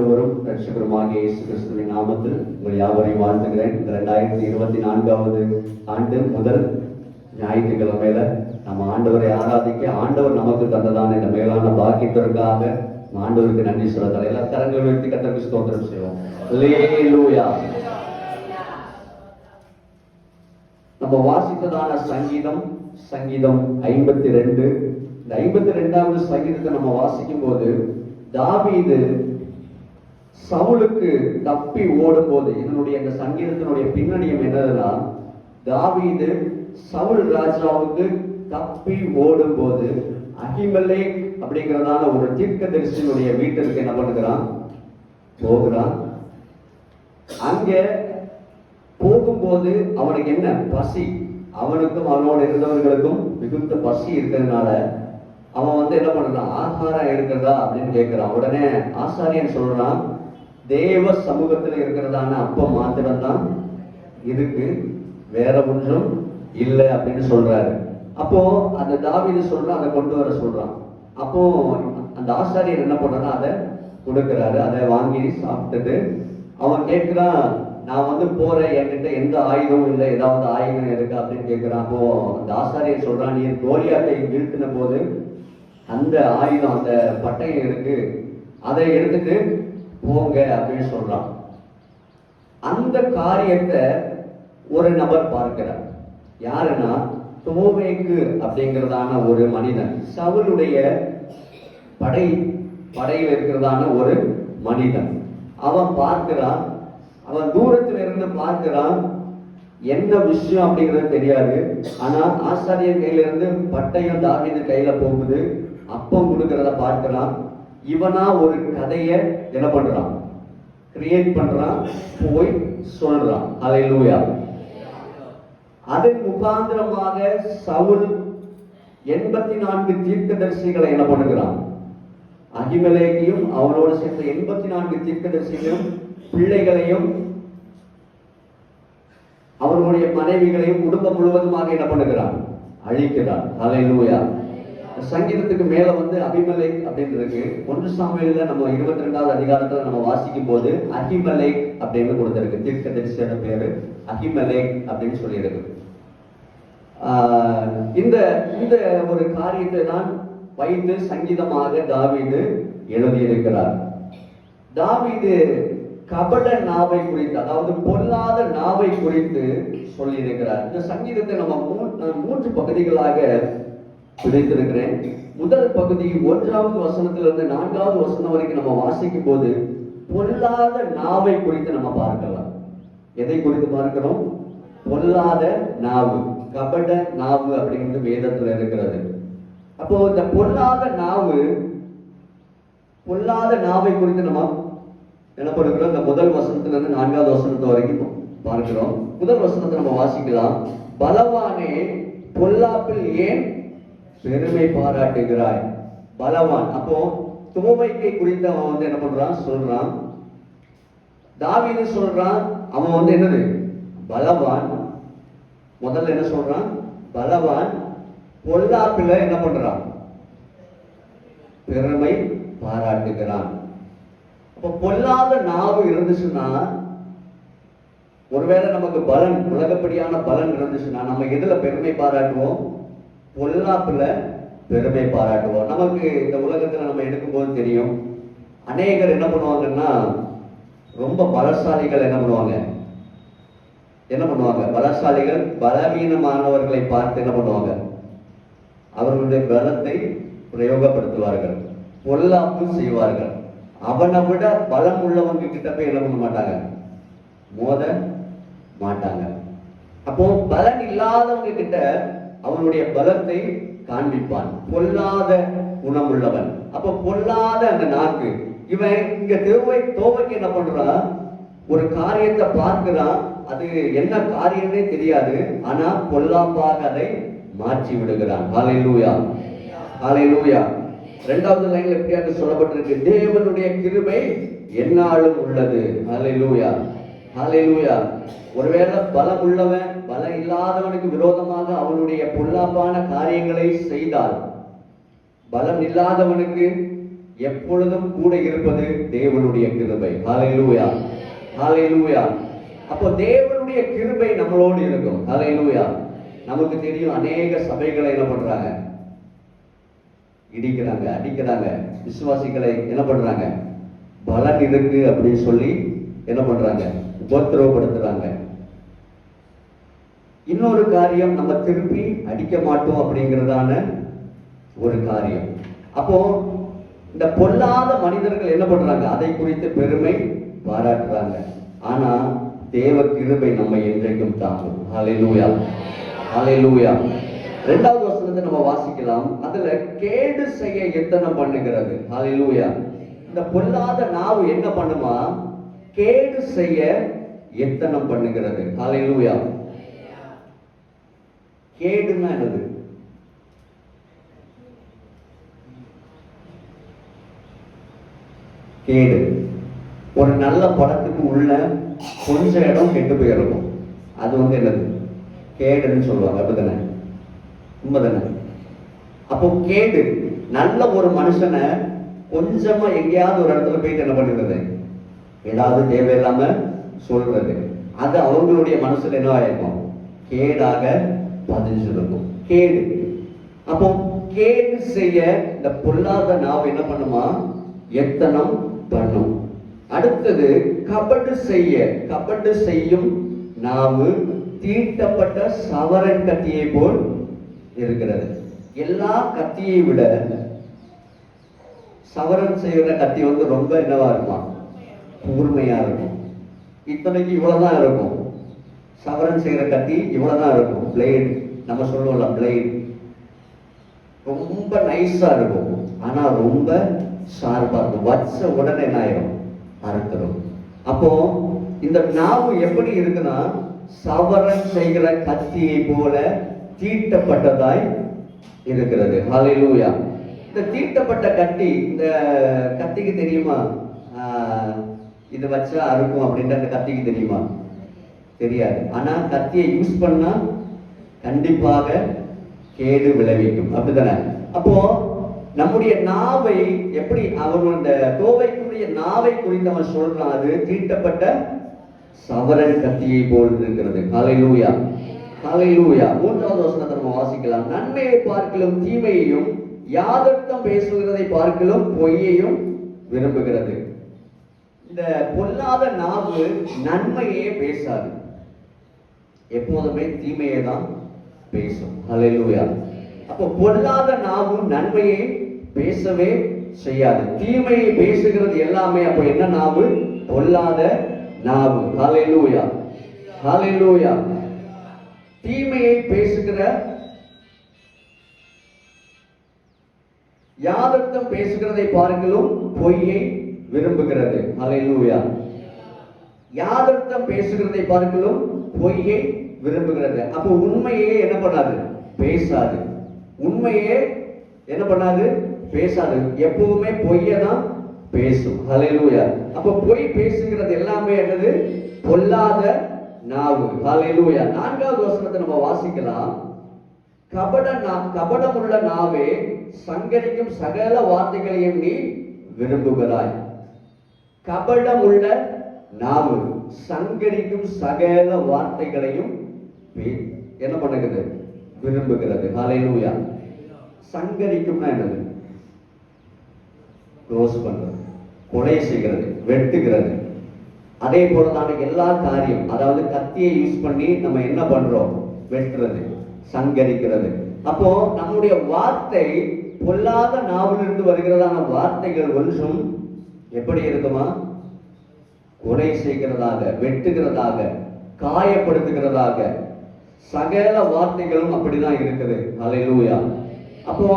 ஆண்டவரும் ரட்சகருமாகிய இயேசு கிறிஸ்துவின் நாமத்தில் உங்கள் யாவரையும் வாழ்த்துகிறேன். இந்த ரெண்டாயிரத்தி இருபத்தி நான்காவது ஆண்டு முதல் ஞாயிற்றுக்கிழமையில நம்ம ஆண்டவரை ஆராதிக்க ஆண்டவர் நமக்கு தந்ததான இந்த மேலான பாக்கியத்திற்காக ஆண்டவருக்கு நன்றி சொல்ல தலையில எல்லா கரங்களை உயர்த்தி கத்தருக்கு ஸ்தோத்திரம் செய்வோம். நம்ம வாசித்ததான சங்கீதம் சங்கீதம் ஐம்பத்தி ரெண்டு. இந்த ஐம்பத்தி ரெண்டாவது சங்கீதத்தை நம்ம வாசிக்கும் போது தாவீது சவுலுக்கு தப்பி ஓடும்போது இதனுடைய இந்த சங்கீதத்தினுடைய பின்னணியம் என்னதுன்னா தாவீது சவுல் ராஜாவுக்கு தப்பி ஓடும்போது அகிமலே அப்படிங்கிறதான ஒரு தீர்க்க தரிசனுடைய வீட்டிற்கு என்ன பண்ணுகிறான்? போகிறான். அங்க போகும்போது அவனுக்கு என்ன? பசி. அவனுக்கும் அவனோடு இருந்தவர்களுக்கும் மிகுந்த பசி இருக்கிறதுனால அவன் வந்து என்ன பண்ணுறான்? ஆகாரம் இருக்கிறதா அப்படின்னு கேட்கிறான். உடனே ஆசாரியன் சொல்றான் தேவ சமூகத்தில் இருக்கிறதான அப்பம் மாத்திரம்தான் இருக்கு வேற ஒன்றும் இல்லை அப்படின்னு சொல்றாரு. அப்போ அந்த தாவிது சொல்ற அதை கொண்டு வர சொல்றான். அப்போ அந்த ஆசாரியர் என்ன பண்றான்னா அதை கொடுக்கிறாரு. அதை வாங்கி சாப்பிட்டுட்டு அவன் கேட்கிறான் நான் வந்து போறேன். என்கிட்ட எந்த ஆயுதமும் இல்லை. ஏதாவது ஆயுதம் இருக்கு? அப்படின்னு கேட்கிறான். அப்போ அந்த ஆசாரியர் சொல்றான் நீ கோலியாட்டை வீழ்த்தின போது அந்த ஆயுதம் அந்த பட்டயம் இருக்கு. அதை எடுத்துட்டு போங்க அப்படின்னு சொல்றான். அந்த காரியத்தை ஒரு நபர் பார்க்கிறார். யாருன்னா? தோவேக்கு அப்படிங்கிறதான ஒரு மனிதன். சவுளுடைய படை படையில் இருக்கிறதான ஒரு மனிதன். அவன் பார்க்கிறான். அவன் தூரத்தில் இருந்து பார்க்கிறான். என்ன விஷயம் அப்படிங்கிறது தெரியாது. ஆனா ஆசாரியர் கையில இருந்து பட்டயம் தாவீது கையில போகுது. அப்பம் கொடுக்கறத பார்க்கிறான். இவனா ஒரு கதைய என்ன பண்றான்? கிரியேட் பண்றான் போய் சொல்றான். அலையிலூயா அதன் முகாந்திரமாக சவுல் எண்பத்தி நான்கு தீர்க்கதரிசிகளை என்ன பண்ணுகிறான்? அகிமலேகையும் அவனோடு சேர்ந்த எண்பத்தி நான்கு தீர்க்கதரிசிகளும் பிள்ளைகளையும் அவர்களுடைய மனைவிகளையும் குடும்பம் முழுவதுமாக என்ன பண்ணுகிறான்? அழிக்கிறான். அலையிலூயா சங்கீதத்துக்கு மேல வந்து அபிமலேக் அப்படின்னு இருக்கு ஒன்று சாமியில நம்ம இருபத்தி ரெண்டாவது அதிகாரத்துல நம்ம வாசிக்கும் போது அஹிமலேக் அப்படின்னு கொடுத்திருக்கு. தீர்க்க தரிசியோட பேரு அகிமலை அப்படின்னு சொல்லியிருக்கு. இந்த இந்த ஒரு காரியத்தை தான் வைத்து சங்கீதமாக தாவீது எழுதியிருக்கிறார். தாவீது கபட நாவை குறித்து அதாவது பொல்லாத நாவை குறித்து சொல்லியிருக்கிறார். இந்த சங்கீதத்தை நம்ம மூ- மூன்று பகுதிகளாக கிடைத்திருக்கிறேன். முதல் பகுதி ஒன்றாவது வசனத்திலிருந்து நான்காவது வசனம் வரைக்கும் நம்ம வாசிக்கும் போது பொல்லாத நாவை குறித்து நம்ம பார்க்கலாம். எதை குறித்து பார்க்கிறோம்? பொல்லாத நாவு கபட நாவு அப்படிங்கிறது வேதத்துல இருக்கிறது. அப்போ இந்த பொல்லாத நாவு பொல்லாத நாவை குறித்து நம்ம என்ன பண்ணுகிறோம் இந்த முதல் வசனத்துல இருந்து நான்காவது வசனத்து வரைக்கும் பார்க்கிறோம். முதல் வசனத்தை நம்ம வாசிக்கலாம். பலவானே பொல்லாப்பில் ஏன் பெருமை பாராட்டுகிறாய். பலவான். அப்போ துவமைக்கை குறித்து அவன் வந்து என்ன பண்றான்? சொல்றான். தாவீது சொல்றான். அவன் வந்து என்னது? பலவான். முதல்ல என்ன சொல்றான்? பலவான் பொல்லாப்பில என்ன பண்றான்? பெருமை பாராட்டுகிறான். அப்போ பொல்லாத நாவு இருந்துச்சுன்னா ஒருவேளை நமக்கு பலன் உலகப்படியான பலன் இருந்துச்சுன்னா நம்ம எதுல பெருமை பாராட்டுவோம்? பொல்லாப்புல பெருமை பாராட்டுவோம். நமக்கு இந்த உலகத்துல நம்ம எடுக்கும்போது தெரியும் அநேகர் என்ன பண்ணுவாங்கன்னா ரொம்ப பலசாலிகள் என்ன பண்ணுவாங்க? என்ன பண்ணுவாங்க? பலசாலிகள் பலவீனமானவர்களை பார்த்து என்ன பண்ணுவாங்க? அவர்களுடைய பலத்தை பிரயோகப்படுத்துவார்கள் பொல்லாப்பு செய்வார்கள். அவனை விட பலம் உள்ளவங்க கிட்ட போய் என்ன பண்ண மாட்டாங்க? மோத மாட்டாங்க. அப்போ பலன் இல்லாதவங்க கிட்ட அவனுடைய பலத்தை காண்பிப்பான். பொல்லாத குணமுள்ளவன். அப்போ பொல்லாத அந்த நாக்கு இவன் இங்க தேவை தோவைக்கு என்ன பண்றான் ஒரு காரியத்தை பார்க்கிறான் அது என்ன காரியமே தெரியாது. ஆனா பொல்லாப்பாக அதை மாற்றி விடுகிறான். பாலைலூயா ஹாலைலூயா ரெண்டாவது லைன்ல எப்படியாக சொல்லப்பட்டிருக்கு தேவனுடைய கிருபை என்னாலும் உள்ளது. ஹalleluya. ஹalleluya. ஒருவேளை பலம் உள்ளவன் பலம் இல்லாதவனுக்கு விரோதமாக அவனுடைய பொல்லாப்பான காரியங்களை செய்தால் பலம் இல்லாதவனுக்கு எப்பொழுதும் கூட இருப்பது தேவனுடைய கிருபை. ஹalleluya ஹalleluya அப்போ தேவனுடைய கிருபை நம்மளோடு இருக்கும். ஹalleluya நமக்கு தெரியும் அநேக சபைகளை என்ன பண்றாங்க? இடிக்கிறாங்க அடிக்கிறாங்க. விசுவாசிகளை என்ன பண்றாங்க? பலன் இருக்கு அப்படின்னு சொல்லி என்ன பண்றாங்க? உபத்திரவப்படுத்துறாங்க. இன்னொரு காரியம் நம்ம திருப்பி அடிக்க மாட்டோம் அப்படிங்கிறதான ஒரு காரியம். அப்போ இந்த பொல்லாத மனிதர்கள் என்ன பண்றாங்க? அதை குறித்து பெருமை பாராட்டுறாங்க. ஆனா தேவ கிருபை நம்ம என்றைக்கும் தாங்கும். ஹalleluya ஹalleluya ரெண்டாவது வசனத்தை நம்ம வாசிக்கலாம். அதுல கேடு செய்ய எத்தனை பண்ணுகிறது? ஹalleluya இந்த பொல்லாத நாவு என்ன பண்ணுமா? கேடு செய்ய எத்தனை பண்ணுகிறது? ஹalleluya கேடுன்னா என்னது? கேடு. ஒரு நல்ல படத்துக்கு உள்ள கொஞ்ச இடம் கெட்டு போயிருக்கும். அது வந்து என்னது? கேடுன்னு சொல்லுவாங்க. அப்படிதானே? உண்மைதானே? அப்போ கேடு. நல்ல ஒரு மனுஷனை கொஞ்சமா எங்கேயாவது ஒரு இடத்துல போயிட்டு என்ன பண்ணிடுறது? ஏதாவது தேவையில்லாம சொல்றது. அது அவங்களுடைய மனசுல என்ன ஆயிருக்கும்? கேடாக பதிஞ்சிருக்கும். கேடு. அப்போ கேடு செய்ய இந்த பொல்லாத நாவு என்ன பண்ணுமா? எத்தனம் பண்ணும். அடுத்தது கபடு செய்ய. கபடு செய்யும் நாவு தீட்டப்பட்ட சவரன் கத்தியை போல் இருக்கிறது. எல்லா கத்தியை விட சவரன் செய்கிற கத்தி வந்து ரொம்ப என்னவா இருக்குமா? கூர்மையா இருக்கும். இத்தனைக்கு இவ்வளவுதான் இருக்கும். சவரன் செய்கிற கத்தி இவ்வளோதான் இருக்கும். பிளேடு நம்ம சொல்லுவோம்ல பிளேடு ரொம்ப நைஸாக இருக்கும். ஆனால் ரொம்ப ஷார்ப்பாக இருக்கும். வச்ச உடனே என்ன ஆயிரும்? அறுத்துரும். அப்போ இந்த நாவு எப்படி இருக்குன்னா சவரன் செய்கிற கத்தியை போல தீட்டப்பட்டதாய் இருக்கிறது. ஹலிலூயா இந்த தீட்டப்பட்ட கத்தி இந்த கத்திக்கு தெரியுமா? இது வச்சா அறுக்கும் அப்படின்ற அந்த கத்திக்கு தெரியுமா? தெரியாது. ஆனால் கத்தியை யூஸ் பண்ணா கண்டிப்பாக கேடு விளைவிக்கும். அப்படித்தானே? அப்போ நம்முடைய நாவை எப்படி அவனோட அந்த கோவைக்குரிய நாவை குறித்து அவன் சொல்றான்? அது தீட்டப்பட்ட சவரன் கத்தியை போல் இருக்கிறது. ஹalleluya ஹalleluya மூன்றாவது வசனத்தை நம்ம வாசிக்கலாம். நன்மையை பார்க்கலும் தீமையையும் யாதர்த்தம் பேசுகிறதை பார்க்கலும் பொய்யையும் விரும்புகிறது. இந்த பொல்லாத நாவு நன்மையே பேசாது. எப்போதுமே தீமையை தான் பேசும். அலையிலுயா அப்போ பொல்லாத நாவும் நன்மையை பேசவே செய்யாது. தீமையை பேசுகிறது எல்லாமே அப்போ என்ன நாவு? பொல்லாத நாவு. ஹalleluya ஹalleluya தீமையை பேசுகிற யாதர்த்தம் பேசுகிறதை பார்க்கலும் பொய்யை விரும்புகிறது. ஹalleluya யாதர்த்தம் பேசுகிறதை பார்க்கலும் பொய்யை விரும்புகிறது. அப்போ உண்மையே என்ன பண்ணாது? பேசாது. உண்மையே என்ன பண்ணாது? பேசாது. எப்பவுமே பொய்யை தான் பேசும். ஹalleluya அப்போ பொய் பேசுகிறது எல்லாமே என்னது? பொல்லாத நாவு. ஹalleluya நான்காவது வசனத்தை நம்ம வாசிக்கலாம். கபட நா- கபடமுள்ள நாவே சங்கரிக்கும் சகல வார்த்தைகளையும் நீ விரும்புகிறாய். கபடமுள்ள நாவு சங்கரிக்கும் சகல வார்த்தைகளையும் என்ன பண்ணுகிறது? விரும்புகிறது. ஹalleluya சங்கரிக்கும்னா என்னது? க்ளோஸ் பண்ணுறது. கொலை செய்கிறது. வெட்டுகிறது. அதே போலதான எல்லா காரியம் அதாவது கத்தியை யூஸ் பண்ணி நம்ம என்ன பண்றோம்? வெட்டுறது. சங்கரிக்கிறது. அப்போ நம்முடைய வார்த்தை பொல்லாத நாவலிருந்து வருகிறதான வார்த்தைகள் ஒன்றும் எப்படி இருக்குமா? கொலை செய்கிறதாக வெட்டுகிறதாக காயப்படுத்துகிறதாக சகல வார்த்தைகளும் அப்படிதான் இருக்குது. ஹalleluya அப்போ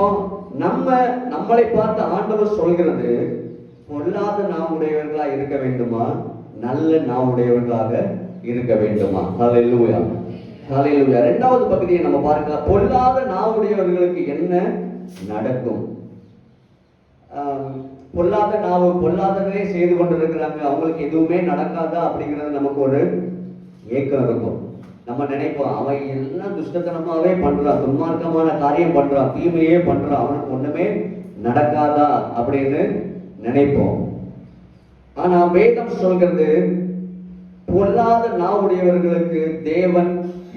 நம்ம நம்மளை பார்த்து ஆண்டவர் சொல்கிறது பொல்லாத நாவுடையவர்களா இருக்க வேண்டுமா? நல்ல நாவுடையவர்களாக இருக்க வேண்டுமா? ஹalleluya ஹalleluya ரெண்டாவது பகுதியை நம்ம பார்க்கலாம். பொல்லாத நாவுடையவர்களுக்கு என்ன நடக்கும்? பொல்லாத நாவு பொல்லாததே செய்து கொண்டிருக்கிறாங்க. அவங்களுக்கு எதுவுமே நடக்காதா அப்படிங்கிறது நமக்கு ஒரு ஏக்கம் இருக்கும். நம்ம நினைப்போம் அவன் எல்லாம் துஷ்டத்தனமாவே பண்றான் துன்மார்க்கமான காரியம் பண்றான் தீமையே பண்றான் அவனுக்கு ஒண்ணுமே நடக்காதா அப்படின்னு நினைப்போம். ஆனா வேதம் சொல்கிறது பொல்லாத நாவுடையவர்களுக்கு தேவன்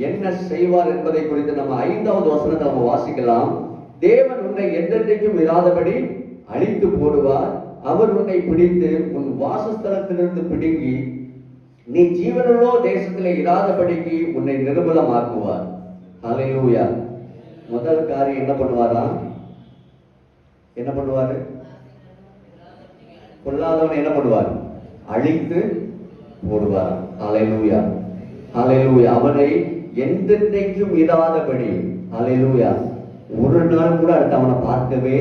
என்ன செய்வார் என்பதை குறித்து நம்ம ஐந்தாவது வசனத்தை நம்ம வாசிக்கலாம். தேவன் உன்னை என்றென்றைக்கும் இராதபடி அழித்து போடுவார். அவர் உன்னை பிடித்து உன் வாசஸ்தலத்திலிருந்து பிடுங்கி நீ ஜீவனுள்ளோ தேசத்திலே இராதபடிக்கு உன்னை நிர்மலமாக்குவார். அலையூயா முதல் காரியம் என்ன பண்ணுவாராம் என்ன பண்ணுவார்? பொல்லாதவன் என்ன பண்ணுவார்? அழித்து போடுவார். அலையூயா அலையூயா அவனை என்றென்றைக்கும் இராதபடி. அலையூயா ஒரு நாள் கூட அடுத்து அவனை பார்க்கவே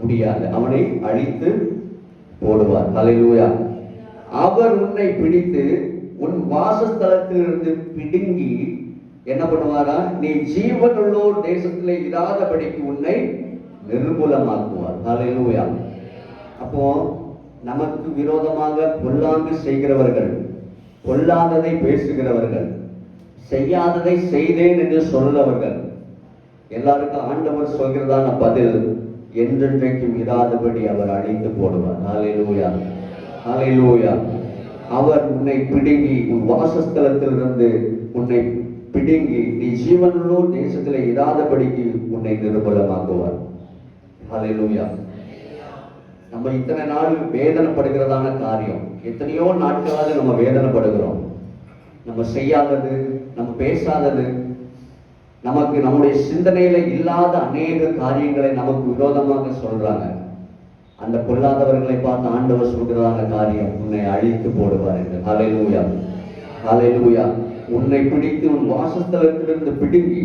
முடியாது. அவனை அழித்து போடுவார். அலையூயா அவர் உன்னை பிடித்து உன் வாசஸ்தலத்திலிருந்து பிடுங்கி என்ன பண்ணுவாரா? நீ ஜீவனுள்ளோர் தேசத்திலே இராதபடிக்கு உன்னை நிர்மூலமாக்குவார். ஹalleluya. அப்போ நமக்கு விரோதமாக பொல்லாங்கு செய்கிறவர்கள் பொல்லாததை பேசுகிறவர்கள் செய்யாததை செய்தேன் என்று சொல்லவர்கள் எல்லாருக்கும் ஆண்டவர் சொல்கிறதான பதில் என்றென்றைக்கும் இராதபடி அவர் அழிந்து போடுவார். ஹalleluya. ஹalleluya. அவர் உன்னை பிடுங்கி உன் வாசஸ்தலத்திலிருந்து உன்னை பிடுங்கி நீ ஜீவனுள்ளோர் தேசத்தில் இராதபடிக்கு உன்னை நிர்மூலமாக்குவார். ஹalleluya நம்ம இத்தனை நாள் வேதனைப்படுகிறதான காரியம். எத்தனையோ நாட்களாவது நம்ம வேதனைப்படுகிறோம். நம்ம செய்யாதது நம்ம பேசாதது நமக்கு நம்முடைய சிந்தனையில இல்லாத அநேக காரியங்களை நமக்கு விரோதமாக சொல்றாங்க. அந்த பொல்லாதவர்களை பார்த்து ஆண்டவர் சொல்கிறதான காரியம் உன்னை அழித்து போடுவார் என்று. ஹalleluya ஹalleluya உன்னை பிடித்து உன் வாசஸ்தலத்திலிருந்து பிடுங்கி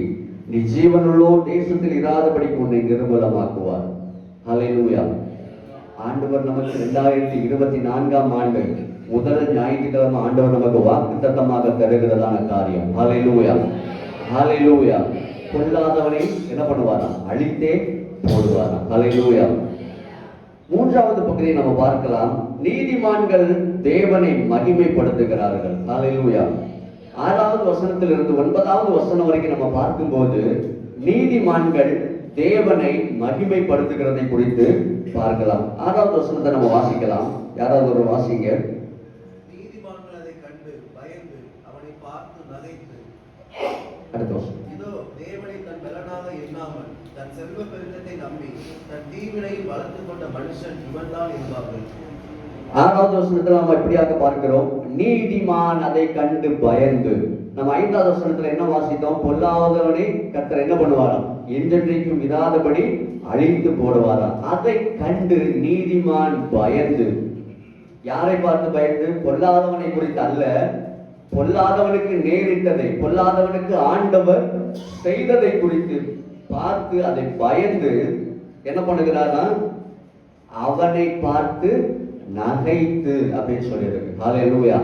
நீ ஜீவனுள்ளோ தேசத்தில் இராதபடிக்கு உன்னை நிர்மூலமாக்குவார். ஹalleluya ஆண்டவர் நமக்கு ரெண்டாயிரத்தி இருபத்தி நான்காம் ஆண்டு முதல் ஞாயிற்றுக்கிழமை ஆண்டவர் நமக்கு வாக்குத்தத்தமாக தருகிறதான காரியம். ஹalleluya ஹalleluya பொல்லாதவனை என்ன பண்ணுவாராம்? அழித்தே போடுவாராம். ஹalleluya மூன்றாவது பகுதியை நம்ம பார்க்கலாம். நீதிமான்கள் தேவனை மகிமைப்படுத்துகிறார்கள். ஹalleluya ஆறாவது வசனத்திலிருந்து ஒன்பதாவது வசனம் வரைக்கும் நம்ம பார்க்கும்போது நீதிமான்கள் தேவனை மகிமைப்படுத்துகிறதை குறித்து பார்க்கலாம். ஆறாவது வசனத்தை நம்ம வாசிக்கலாம். யாராவது ஒரு வாசிங்க. அடுத்த வசனம். இதோ தேவனை தன் செல்வ பெருக்கத்தை நம்பி தன் தீவினை வளர்த்து கொண்ட மனுஷன் இவன்தான் என்பார்கள். ஆறாவது வசனத்துல நம்ம எப்படியாக பார்க்கிறோம். நீதிமான் அதை கண்டு பயந்து. நம்ம ஐந்தாவது வசனத்துல என்ன வாசித்தோம்? பொல்லாதவனை கத்தர் என்ன பண்ணுவாராம்? என்றென்றைக்கும் இதாதபடி அழித்து போடுவாராம். அதை கண்டு நீதிமான் பயந்து. யாரை பார்த்து பயந்து? பொல்லாதவனை குறித்து அல்ல. பொல்லாதவனுக்கு நேரிட்டதை பொல்லாதவனுக்கு ஆண்டவர் செய்ததை குறித்து. பார்த்து அதை பயந்து என்ன பண்ணுகிறானா அவனை பார்த்து நகைத்து அப்படின்னு சொல்லியிருக்கு. ஹalleluya.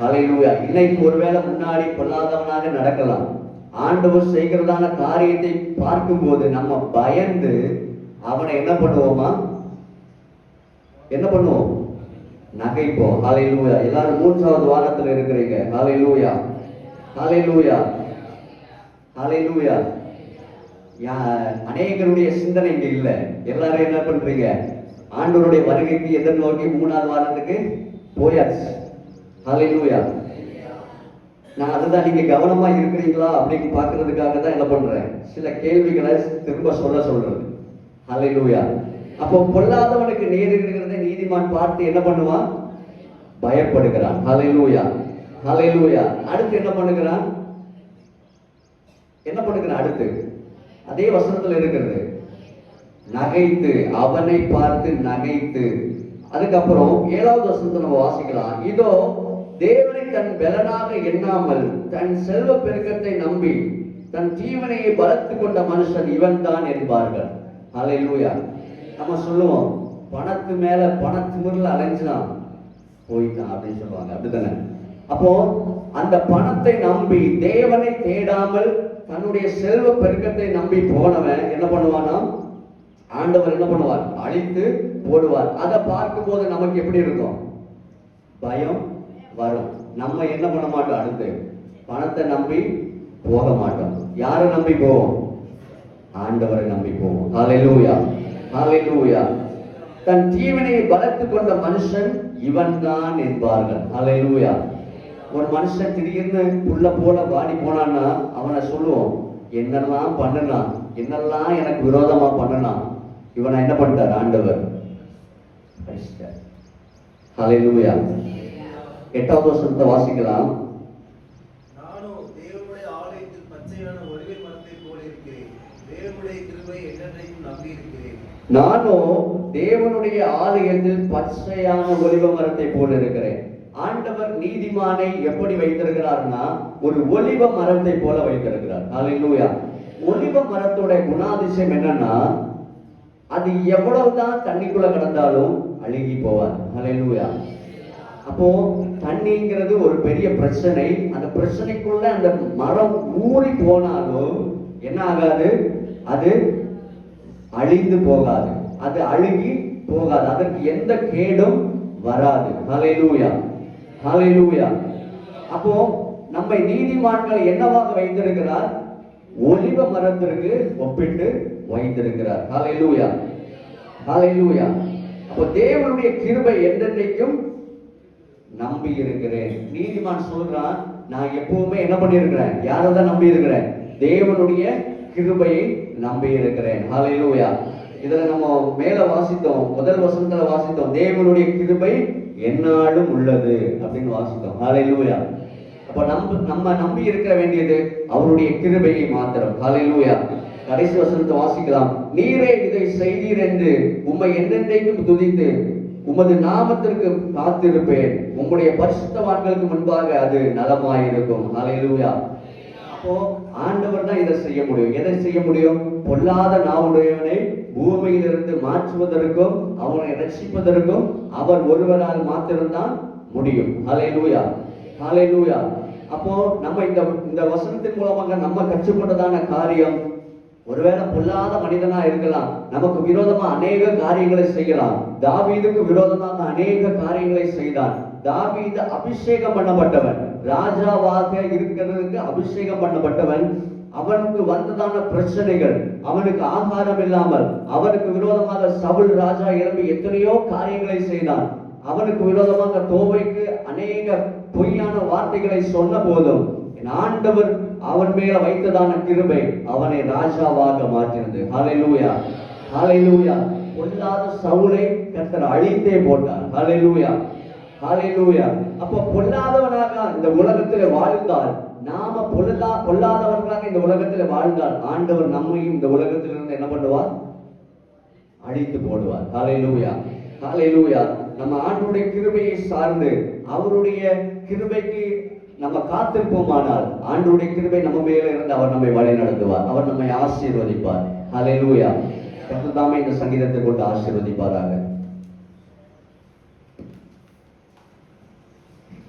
ஹalleluya. இன்னைக்கு ஒருவேளை முன்னாடி பொல்லாதவனாக நடக்கலாம். ஆண்டவர் செய்கிறதான காரியத்தை பார்க்கும்போது நம்ம பயந்து அவனை என்ன பண்ணுவோமா? என்ன பண்ணுவோம்? நகைப்போம். ஹalleluya. எல்லாரும் மூன்றாவது வாரத்தில் இருக்கிறீங்க. ஹalleluya. லூயா ஹalleluya. லூயா அநேகருடைய சிந்தனை இங்க இல்ல. எல்லாரும் என்ன பண்றீங்க? ஆண்டவருடைய வருகைக்கு எதிர்நோக்கி மூணாவது வாரத்துக்கு போயாச்சு. ஹalleluya. நான் அதுதான் நீங்க கவனமா இருக்கிறீங்களா அப்படின்னு பாக்குறதுக்காக தான் என்ன பண்றேன். சில கேள்விகளை திரும்ப சொல்ல சொல்றது ஹalleluya. அப்போ பொல்லாதவனுக்கு நேரிடுகிறத நீதிமான் பார்த்து என்ன பண்ணுவான்? பயப்படுகிறான். ஹalleluya. ஹalleluya. அடுத்து என்ன பண்ணுகிறான்? என்ன பண்ணுகிறான் அடுத்து? அதே வசனத்தில் இருக்கிறது. நகைத்து அவனை பார்த்து நகைத்து. அதுக்கப்புறம் ஏழாவது வசனத்தை நம்ம வாசிக்கலாம். இதோ தேவனை தன் பலனாக எண்ணாமல் தன் செல்வ பெருக்கத்தை நம்பி தன் ஜீவனையை வளர்த்து கொண்ட மனுஷன் இவன் தான் என்பார்கள். ஹalleluya. நம்ம சொல்லுவோம் பணத்து மேல பணத்திமிரில் அலைஞ்சினான் போயிட்டான் அப்படின்னு சொல்லுவாங்க. அப்படித்தானே? அப்போ அந்த பணத்தை நம்பி தேவனை தேடாமல் தன்னுடைய செல்வ பெருக்கத்தை நம்பி போனவன் என்ன பண்ணுவானா ஆண்டவர் என்ன பண்ணுவார்? அழித்து போடுவார். அதை பார்க்கும்போது நமக்கு எப்படி இருக்கும்? பயம் வரும். நம்ம என்ன பண்ண மாட்டோம் அடுத்து? பணத்தை நம்பி போக மாட்டோம். யாரை நம்பி போவோம்? ஆண்டவரை நம்பி போவோம். ஹalleluya ஹalleluya தன் தீவினையை பலத்து கொண்ட மனுஷன் இவன்தான் என்பார்கள். ஹalleluya ஒரு மனுஷன் திடீர்னு புள்ள போல வாடி போனான்னா அவனை சொல்லுவோம் என்னெல்லாம் பண்ணுனான்? என்னெல்லாம் எனக்கு விரோதமா பண்ணுனான்? இவனை என்ன பண்ணிட்டார்? ஆண்டவர். ஹalleluya எட்டாவது வசனத்தை வாசிக்கலாம். நானோ தேவனுடைய ஆலயத்தில் பச்சையான ஒலிவை மரத்தை போல இருக்கிறேன். தேவனுடைய நீதிமானை எப்படி வைத்திருக்கிறார்னா ஒரு ஒலிவ மரத்தை போல வைத்திருக்கிறார். ஹalleluya ஒலிவ மரத்தோட குணாதிசயம் என்னன்னா அது எவ்வளவுதான் தண்ணிக்குள்ள கிடந்தாலும் அழுகி போவார். ஹalleluya அப்போ தண்ணிங்கிறது ஒரு பெரிய பிரச்சனை. அந்த பிரச்சனைக்குள்ள அந்த மரம் ஊறி போனாலும் என்ன ஆகாது? அது அழிந்து போகாது. அது அழுகி போகாது. அதற்கு எந்த கேடும் வராது. அலையூயா ஹalleluya அப்போ நம்மை நீதிமான்கள் என்னவாக வைத்திருக்கிறார்? ஒலிவ மரத்திற்கு ஒப்பிட்டு வைத்திருக்கிறார். ஹalleluya ஹalleluya அப்போ தேவனுடைய கிருபை என்றென்றைக்கும் நம்பி இருக்கிறேன். நீதிமான் சொல்றான் நான் எப்பவுமே என்ன பண்ணியிருக்கிறேன்? யாரை தான் நம்பி இருக்கிறேன்? தேவனுடைய கிருபையை நம்பி இருக்கிறேன். ஹalleluya இதுல நம்ம மேல வாசித்தோம் முதல் வசனத்துல வாசித்தோம் தேவனுடைய கிருபை என்னாலும் உள்ளது அப்படின்னு வாசித்தோம். காலைலூயா அப்போ நம்ம நம்ம நம்பி இருக்க வேண்டியது அவருடைய கிருபையை மாத்திரம். ஹalleluya கடைசி வசனத்தை வாசிக்கலாம். நீரே இதை செய்தீர் என்று உம்மை என்றென்றைக்கும் துதித்து உமது நாமத்திற்கு காத்திருப்பேன். உம்முடைய பரிசுத்தவான்களுக்கு முன்பாக அது நலமாயிருக்கும். ஹalleluya அப்போ ஆண்டவர் தான் இதை செய்ய முடியும். எதை செய்ய முடியும்? பொல்லாத நாவுடையவனை பூமியிலிருந்து மாற்றுவதற்கும் அவனை ரட்சிப்பதற்கும் அவர் ஒருவரால் மாத்திரம்தான் முடியும். ஹalleluya லூயா அப்போ நம்ம இந்த இந்த வசனத்தின் மூலமாக நம்ம கற்றுக்கொண்டதான காரியம் ஒருவேளை பொல்லாத மனிதனா இருக்கலாம் நமக்கு விரோதமா அநேக காரியங்களை செய்யலாம். தாவீதுக்கு விரோதமாக அநேக காரியங்களை செய்தான். தாவீது அபிஷேகம் பண்ணப்பட்டவன். ராஜாவாக இருக்கிறதுக்கு அபிஷேகம் பண்ணப்பட்டவன். அவனுக்கு வந்ததான பிரச்சனைகள் அவனுக்கு ஆகாரம் இல்லாமல் அவனுக்கு விரோதமாக சவுல் ராஜா எழுப்பி எத்தனையோ காரியங்களை செய்தான். அவனுக்கு விரோதமாக தோவைக்கு அநேக பொய்யான வார்த்தைகளை சொன்ன போதும் ஆண்டவர் அவன் மேல வைத்ததான கிருபை அவனை ராஜாவாக மாற்றினது. ஹalleluya ஹalleluya பொல்லாத சவுளை கத்தர் அழித்தே போட்டார். ஹalleluya ஹalleluya. அப்ப பொல்லாதவனாக இந்த உலகத்திலே வாழ்ந்தால் நாம பொல்லா பொல்லாதவர்களாக இந்த உலகத்திலே வாழ்ந்தால் ஆண்டவர் நம்மையும் இந்த உலகத்திலிருந்து என்ன பண்ணுவார்? அழித்து போடுவார். ஹalleluya. ஹalleluya. நம்ம ஆண்டுடைய கிருபையை சார்ந்து அவருடைய கிருபைக்கு நம்ம காத்திருப்போமானால் ஆண்டுடைய கிருபை நம்ம மேல இருந்து அவர் நம்மை வழி நடத்துவார். அவர் நம்மை ஆசீர்வதிப்பார். ஹலெலூயா கர்த்தர் தாமே இந்த சங்கீதத்தை கொண்டு ஆசீர்வதிப்பாராக.